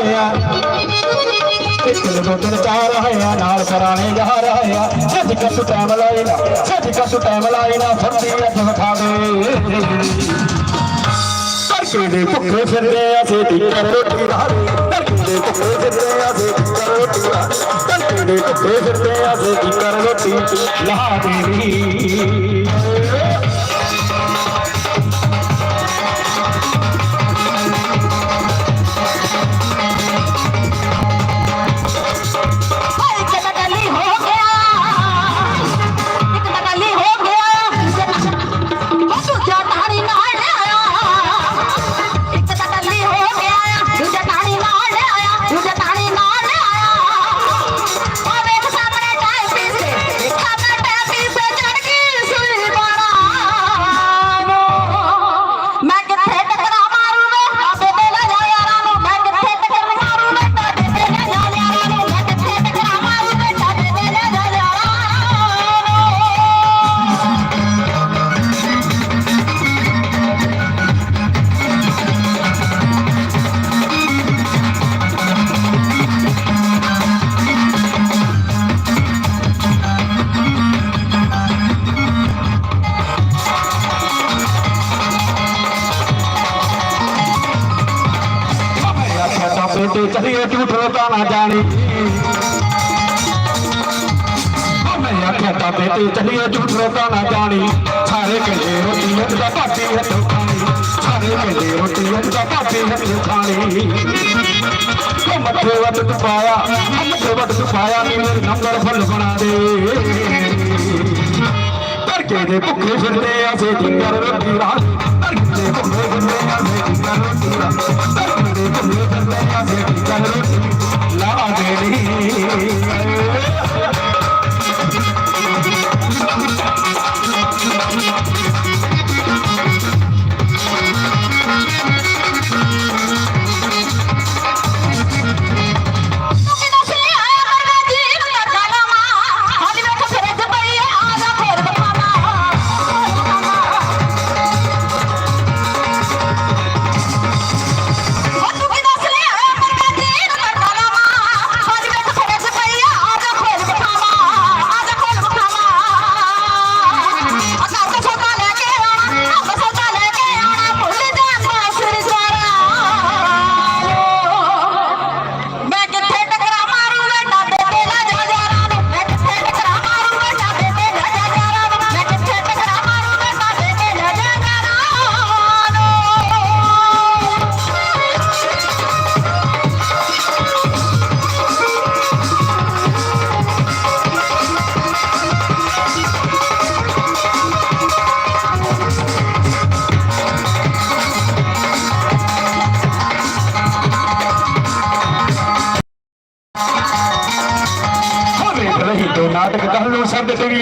ਰਹੇ ਆ ਇੱਕ ਚਾਰ ਹੋਇਆ, ਨਾਲ ਪੁਰਾਣੇ ਜਾ ਰਹੇ ਆ ਛੱਡ ਟਾਈਮ ਲਾਈ ਨਾ ਛੱਡ ਕਸੂ ਟਾਈਮ ਲਾਈ ਨਾ ਫੱਟੀ ਅੱਜ ਵਿਖਾ ਦੇ। ਤੜਕੇ ਦੇ ਭੁੱਖੇ ਫਿਰਦੇ ਆ ਸੇ ਕਰ ਰੋਟੀ ਰਾਣੀ ਤੜਕੇ ਦੇ ਭੁੱਖੇ ਫਿਰਦੇ ਆ ਸੇ ਕਰ ਰੋਟੀ ਰਾਣੀ ਤੜਕੇ ਦੇ ਭੁੱਖੇ ਫਿਰਦੇ ਆ ਸੇ ਕਰ ਰੋਟੀ। ਲਾ ਦੇਣੀ ਤਾਂ ਨਾ ਜਾਣੀ ਮੈਂ ਆਖਿਆ ਤਾਂ ਬੇਟੇ ਚਲੀਏ ਝੂਠ ਤਾਂ ਨਾ ਜਾਣੀ ਸਾਰੇ ਕਹਿੰਦੇ ਰੋਟੀ ਅੱਜ ਦਾ ਭਾਤੀ ਹੱਥੋਂ ਖਾਣੀ ਸਾਰੇ ਕਹਿੰਦੇ ਰੋਟੀ ਅੱਜ ਦਾ ਭਾਤੀ ਹੱਥੋਂ ਖਾਣੀ ਉਹ ਮੱਥੇ ਵੱਟ ਤੂੰ ਪਾਇਆ ਉਹ ਮੱਥੇ ਵੱਟ ਤੂੰ ਪਾਇਆ ਨੀ ਮੇਰੇ ਨੰਬਰ ਫੁੱਲ ਬਣਾ ਦੇ ਧਰਕੇ ਦੇ ਭੁੱਖੇ ਫਿਰਦੇ ਆ ਸੇ ਜਿੰਗਰ ਰੋਟੀ ਰਾਤ ਧਰਕੇ ਦੇ ਭੁੱਖੇ ਫਿਰਦੇ ਆ ਸੇ ਜਿੰਗਰ ਰੋਟੀ ਰਾਤ I'm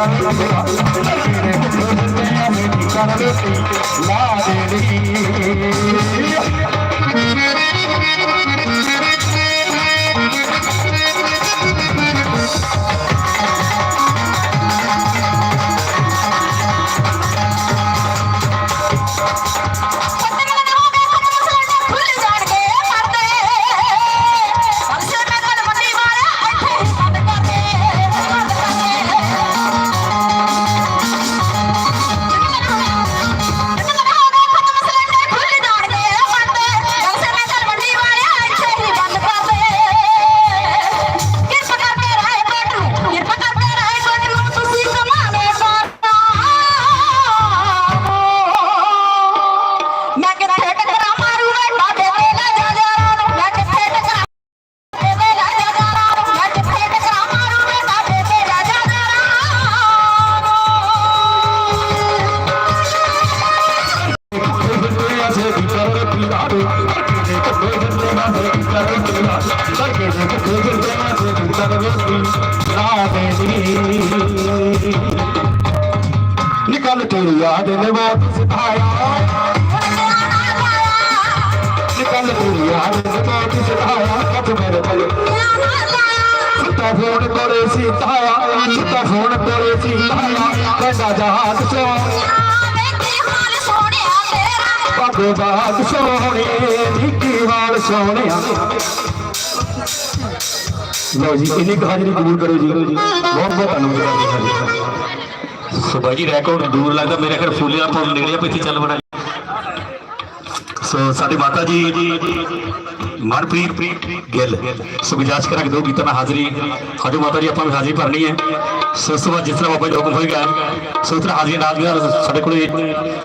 لا ਨਿਕਲ ਤੇਰੀ ਤੇਰੀ ਸੁੱਤਾ ਫੋਨ ਕੋਲੇ ਸੀ ਤਾਇਆ। ਫੋਨ ਕੋਲੇ ਸੀ ਤਾਇਆ। ਕਹਿੰਦਾ ਜਹਾਜ਼ ਬਾਗੋ ਬਾਗ ਸੋਹਣੇ ਨਿੱਕੀ ਵਾਲ ਸੋਹਣਿਆ। ਲਓ ਜੀ ਇੰਨੀ ਕੁ ਹਾਜ਼ਰੀ ਕਬੂਲ ਕਰੋ ਜੀ ਬਹੁਤ ਬਹੁਤ ਧੰਨਵਾਦ ਜੀ ਸੋ ਬਾਈ ਜੀ ਰੈਕੋਰਡ ਦੂਰ ਲੱਗਦਾ ਮੇਰੇ ਖਿਆਲ ਫੁੱਲਿਆ ਤੋਂ ਨੇੜੇ ਆ ਇੱਥੇ ਚੱਲ ਬਣਾ ਸੋ ਸਾਡੇ ਮਾਤਾ ਜੀ ਮਨਪ੍ਰੀਤ ਗਿੱਲ ਸੋ ਗੁਜਾਰਿਸ਼ ਕਰਾਂਗੇ ਦੋ ਗੀਤਾਂ ਨਾਲ ਹਾਜ਼ਰੀ ਸਾਡੇ ਮਾਤਾ ਜੀ ਆਪਾਂ ਵੀ ਹਾਜ਼ਰੀ ਭਰਨੀ ਹੈ ਸੋ ਇਸ ਤੋਂ ਬਾਅਦ ਜਿਸ ਤਰ੍ਹਾਂ ਬਾਬਾ ਜੀ ਹੁਕਮ ਹੋਏਗਾ ਸੋ ਇਸ ਤਰ੍ਹਾਂ ਹਾਜ਼ਰੀ ਨਾਲ ਦੀ ਨਾਲ ਸਾਡੇ ਕੋਲੇ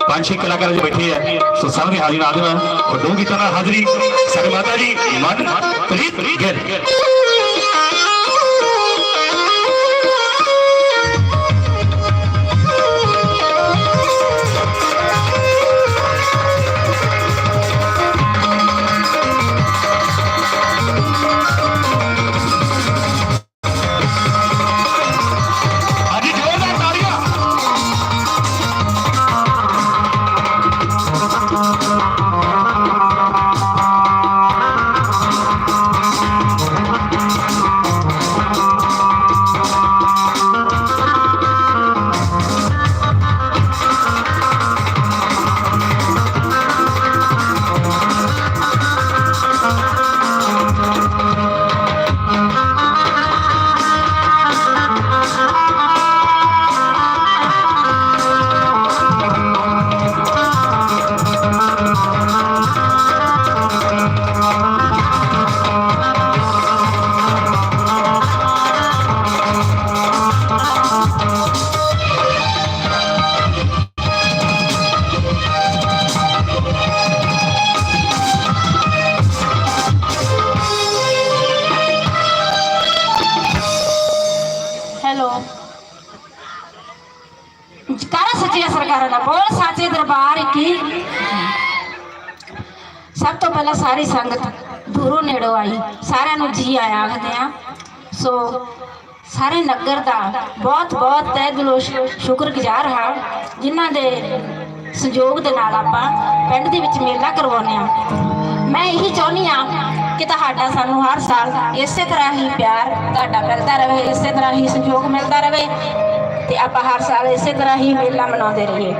ਪੰਜ ਛੇ ਕਲਾਕਾਰ ਜੀ ਬੈਠੇ ਆ ਸੋ ਸਭ ਦੀ ਹਾਜ਼ਰੀ ਨਾਲ ਦੀ ਨਾਲ ਔਰ ਦੋ ਗੀਤਾਂ ਨਾਲ ਹਾਜ਼ਰੀ ਸਾਡੇ ਮਾਤਾ ਜੀ ਮਨਪ੍ਰੀਤ ਗਿੱਲ ਪਹਿਲਾਂ ਸਾਰੀ ਸੰਗਤ ਦੂਰੋਂ ਨੇੜੋਂ ਆਈ। ਸਾਰਿਆਂ ਨੂੰ ਜੀ ਆਇਆ ਆਖਦੇ ਆ। ਸੋ ਸਾਰੇ ਨਗਰ ਦਾ ਬਹੁਤ ਬਹੁਤ ਤਹਿ ਦਿਲੋਂ ਸ਼ੁਕਰਗੁਜ਼ਾਰ ਹਾਂ, ਜਿਨ੍ਹਾਂ ਦੇ ਸੰਯੋਗ ਦੇ ਨਾਲ ਆਪਾਂ ਪਿੰਡ ਦੇ ਵਿੱਚ ਮੇਲਾ ਕਰਵਾਉਂਦੇ ਆ। ਮੈਂ ਇਹੀ ਚਾਹੁੰਦੀ ਆ ਕਿ ਤੁਹਾਡਾ ਸਾਨੂੰ ਹਰ ਸਾਲ ਇਸੇ ਤਰ੍ਹਾਂ ਹੀ ਪਿਆਰ ਤੁਹਾਡਾ ਮਿਲਦਾ ਰਹੇ ਇਸੇ ਤਰ੍ਹਾਂ ਹੀ ਸਹਿਯੋਗ ਮਿਲਦਾ ਰਹੇ ਤੇ ਆਪਾਂ ਹਰ ਸਾਲ ਇਸੇ ਤਰ੍ਹਾਂ ਹੀ ਮੇਲਾ ਮਨਾਉਂਦੇ ਰਹੀਏ।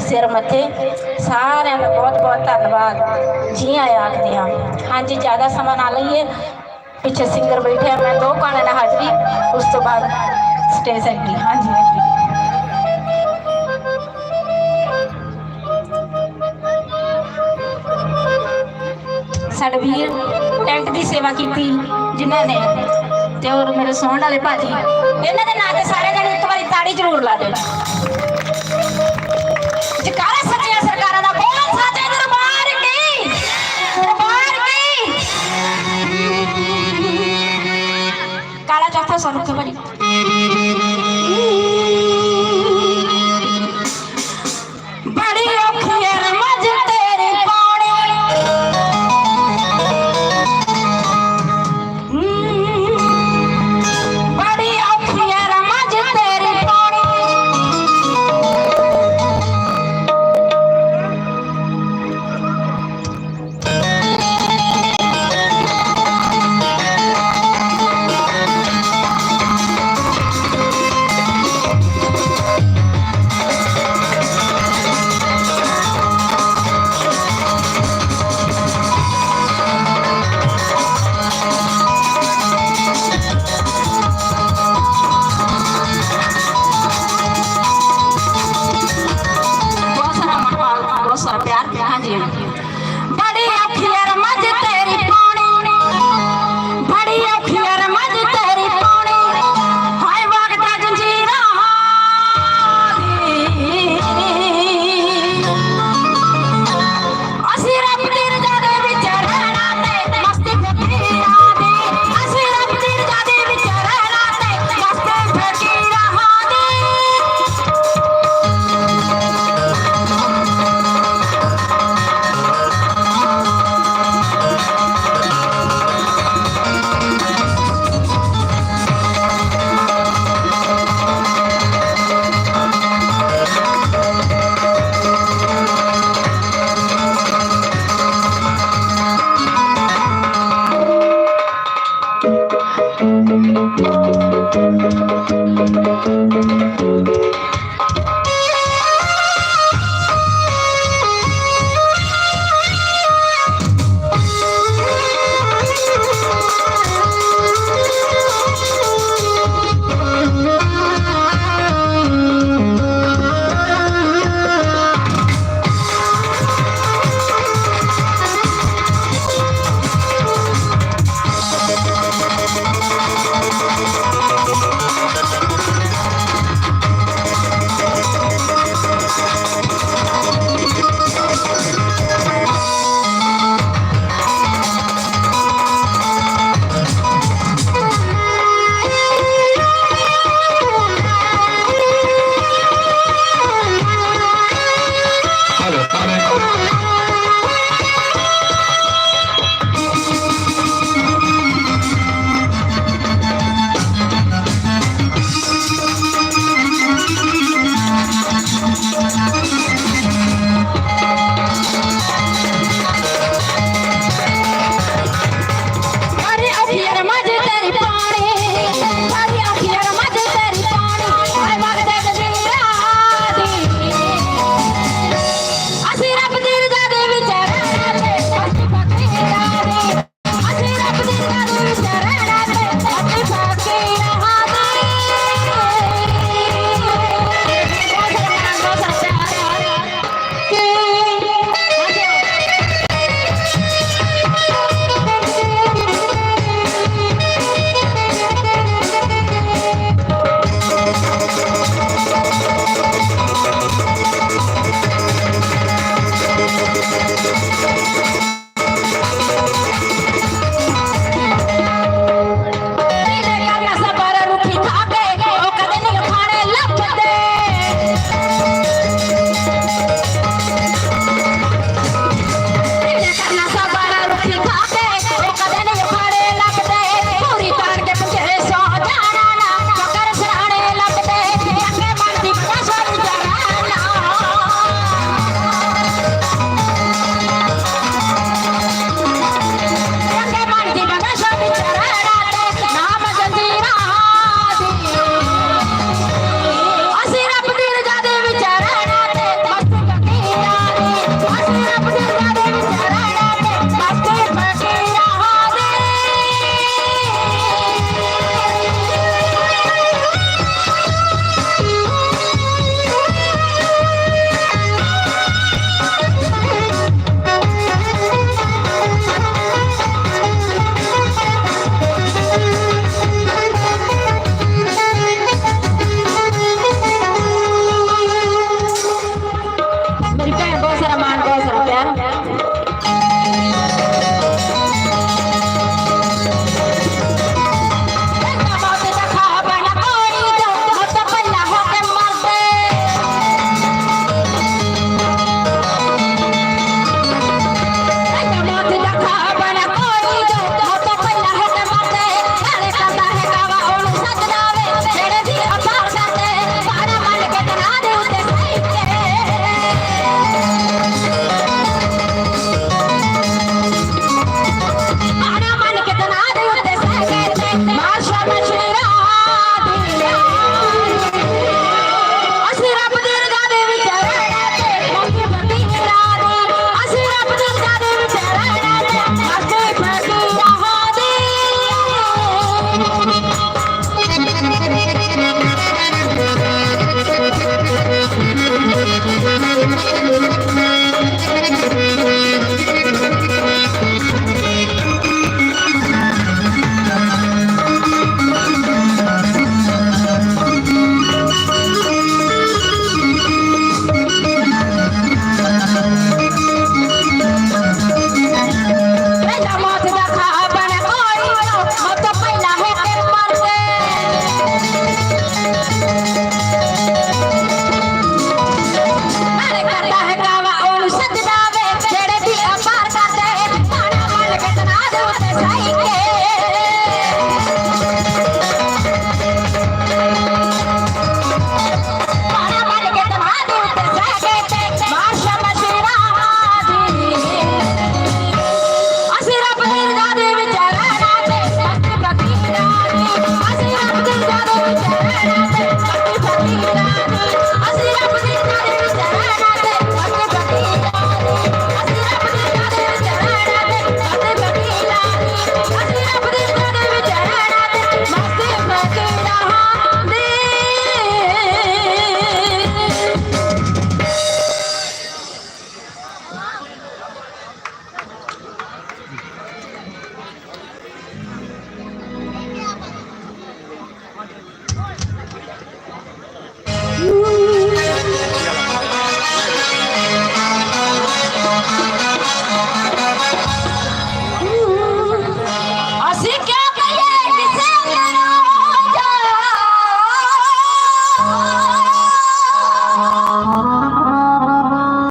ਸਿਰ ਮੱਥੇ। ਸਾਰਿਆਂ ਦਾ ਬਹੁਤ ਬਹੁਤ ਧੰਨਵਾਦ। ਜੀ ਆਇਆਂ ਆਖਦੇ ਹਾਂ। ਹਾਂਜੀ, ਜ਼ਿਆਦਾ ਸਮਾਂ ਨਾ ਲਈਏ। ਪਿੱਛੇ ਸਿੰਗਰ ਬੈਠੇ ਆ। ਮੈਂ ਦੋ ਗਾਣੇ ਨਾਲ ਹਾਜ਼ਰੀ ਉਸ ਤੋਂ ਬਾਅਦ ਸਟੇਜ ਐਕਟਿੰਗ ਹਾਂਜੀ ਹਾਂਜੀ। ਸਾਡੇ ਵੀਰ ਟੈਂਟ ਦੀ ਸੇਵਾ ਕੀਤੀ ਜਿਨ੍ਹਾਂ ਨੇ। ਤੇ ਹੋਰ ਮੇਰੇ ਸੌਣ ਵਾਲੇ ਭਾਜੀ। ਇਹਨਾਂ ਦੇ ਨਾਂ ਤੇ ਸਾਰੇ ਜਣੇ ਇੱਕ ਵਾਰੀ ਤਾੜੀ ਜ਼ਰੂਰ ਲਾ ਦਿਓ। কথা জানতে